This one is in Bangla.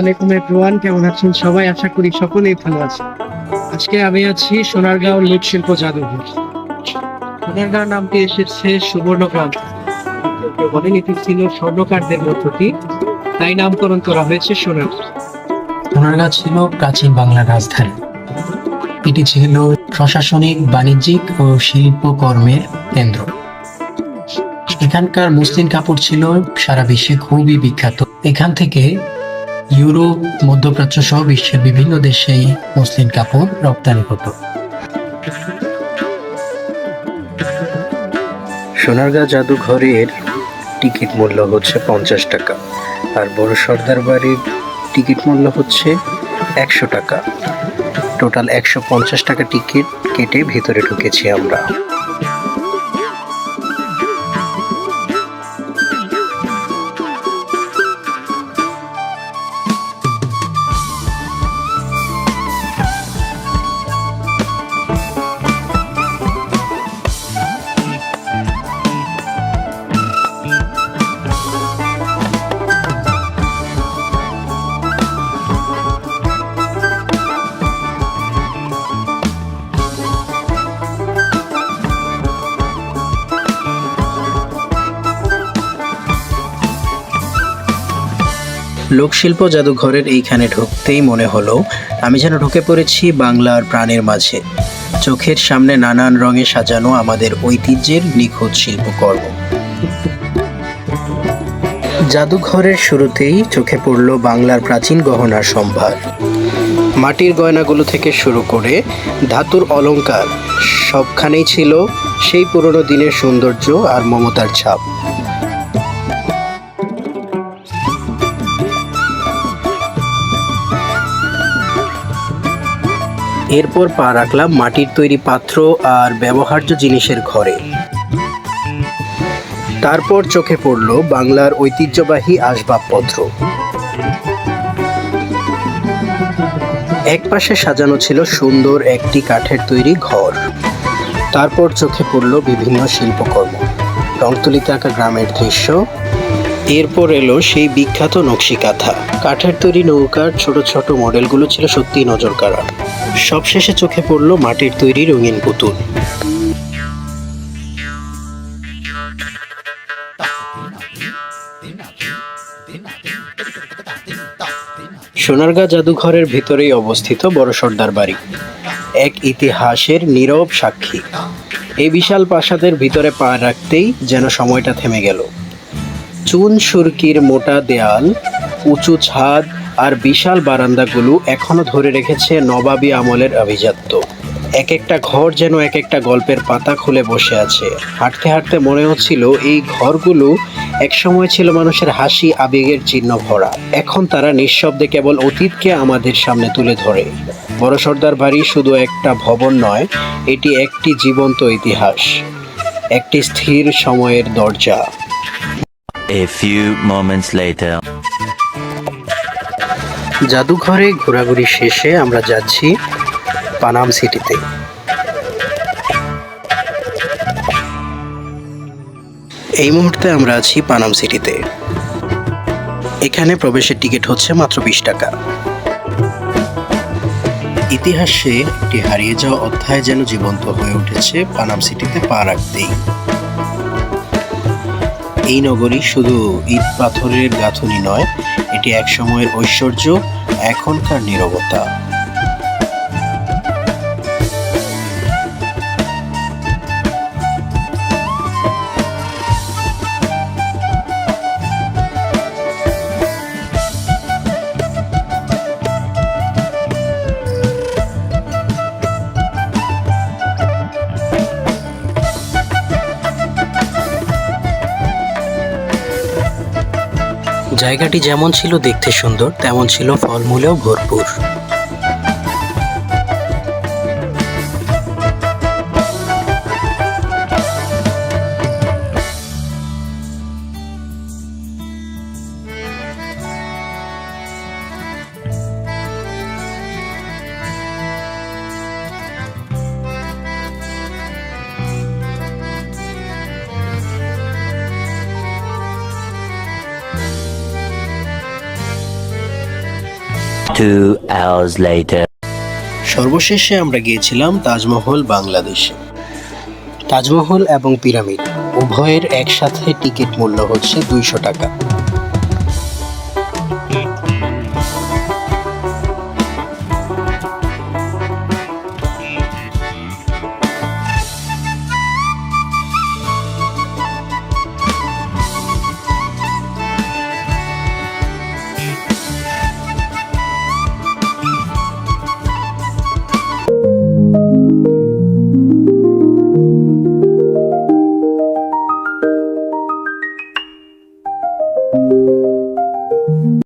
আলাইকুম এভরিওয়ান, কেমন আছেন সবাই? আশা করি সকলেই ভালো আছে আজকে আমি আছি সোনারগাঁও লোকশিল্প জাদুঘর। সোনারগাঁও নামটি এসেছে সুবর্ণগ্রাম। বলেন এটি ছিল স্বর্ণকারদের তাই নামকরণ করা হয়েছে সোনার ছিল প্রাচীন বাংলার রাজধানী। এটি ছিল প্রশাসনিক, বাণিজ্যিক ও শিল্পকর্মের কেন্দ্র। এখানকার মুসলিম কাপড় ছিল সারা বিশ্বে খুবই বিখ্যাত। এখান থেকে ইউরোপ, মধ্যপ্রাচ্য সহ বিশ্বের বিভিন্ন দেশেই মুসলিম কাপড় রপ্তানি হতো। সোনারগাঁ জাদুঘরের টিকিট মূল্য হচ্ছে পঞ্চাশ টাকা, আর বড় সর্দার বাড়ির টিকিট মূল্য হচ্ছে একশো টাকা। টোটাল একশো পঞ্চাশ টাকা টিকিট কেটে ভেতরে ঢুকেছি আমরা। লোকশিল্প জাদুঘরের এইখানে ঢুকতেই মনে হলো, আমি যেন ঢুকে পড়েছি বাংলার প্রাণের মাঝে। চোখের সামনে নানান রঙে সাজানো আমাদের ঐতিহ্যের নিখুঁত শিল্পকর্ম। জাদুঘরের শুরুতেই চোখে পড়ল বাংলার প্রাচীন গহনার সম্ভার। মাটির গয়নাগুলো থেকে শুরু করে ধাতুর অলঙ্কার, সবখানেই ছিল সেই পুরনো দিনের সৌন্দর্য আর মমতার ছাপ। এরপর পা রাখলাম মাটির তৈরি পাত্র আর ব্যবহার্য জিনিসের ঘরে। তারপর চোখে পড়ল বাংলার ঐতিহ্যবাহী আসবাবপত্র। একপাশে সাজানো ছিল সুন্দর একটি কাঠের তৈরি ঘর। তারপর চোখে পড়ল বিভিন্ন শিল্পকর্ম। রংতুলিতে আঁকা গ্রামের দৃশ্য এরপর এলো সেই বিখ্যাত নকশি কাঁথা কাঠের তৈরি নৌকার ছোট ছোট মডেলগুলো ছিল সত্যিই নজর কাড়া সবশেষে চোখে পড়ল মাটির তৈরি রঙিন পুতুল। সোনারগাঁ জাদুঘরের ভিতরেই অবস্থিত বড় সর্দার বাড়ি। এক ইতিহাসের নীরব সাক্ষী। এই বিশাল প্রাসাদের ভিতরে পা রাখতেই যেন সময়টা থেমে গেল। চুন সুরকির মোটা দেয়াল, উঁচু ছাদ আর বিশাল বারান্দাগুলো এখনও ধরে রেখেছে নবাবী আমলের আভিজাত্য। এক একটা ঘর যেন এক একটা গল্পের পাতা খুলে বসে আছে। হাঁটতে হাঁটতে মনে হচ্ছিল এই ঘরগুলো একসময় ছিল মানুষের হাসি, আবেগের চিহ্ন ভরা। এখন তারা নিঃশব্দে কেবল অতীতকে আমাদের সামনে তুলে ধরে। বড় সর্দার বাড়ি শুধু একটা ভবন নয়, এটি একটি জীবন্ত ইতিহাস, একটি স্থির সময়ের দরজা। A few moments later. জাদুঘরে ঘোরাঘুরি শেষে আমরা যাচ্ছি পানাম সিটিতে। এই মুহূর্তে আমরা আছি পানাম সিটিতে। এখানে প্রবেশের টিকিট হচ্ছে মাত্র বিশ টাকা। ইতিহাসে একটি হারিয়ে যাওয়া অধ্যায় যেন জীবন্ত হয়ে উঠেছে পানাম সিটিতে পা রাখতেই। এই নগরী শুধু ইট পাথরের গাঁথনি নয় এটি এক সময়ের ঐশ্বর্য এখনকার নীরবতা। জায়গাটি যেমন ছিল দেখতে সুন্দর তেমন ছিল ফলমূলেও ভরপুর। Two hours later. সর্বশেষে আমরা গিয়েছিলাম তাজমহল বাংলাদেশে তাজমহল এবং পিরামিড উভয়ের একসাথে টিকিট মূল্য হচ্ছে দুইশো টাকা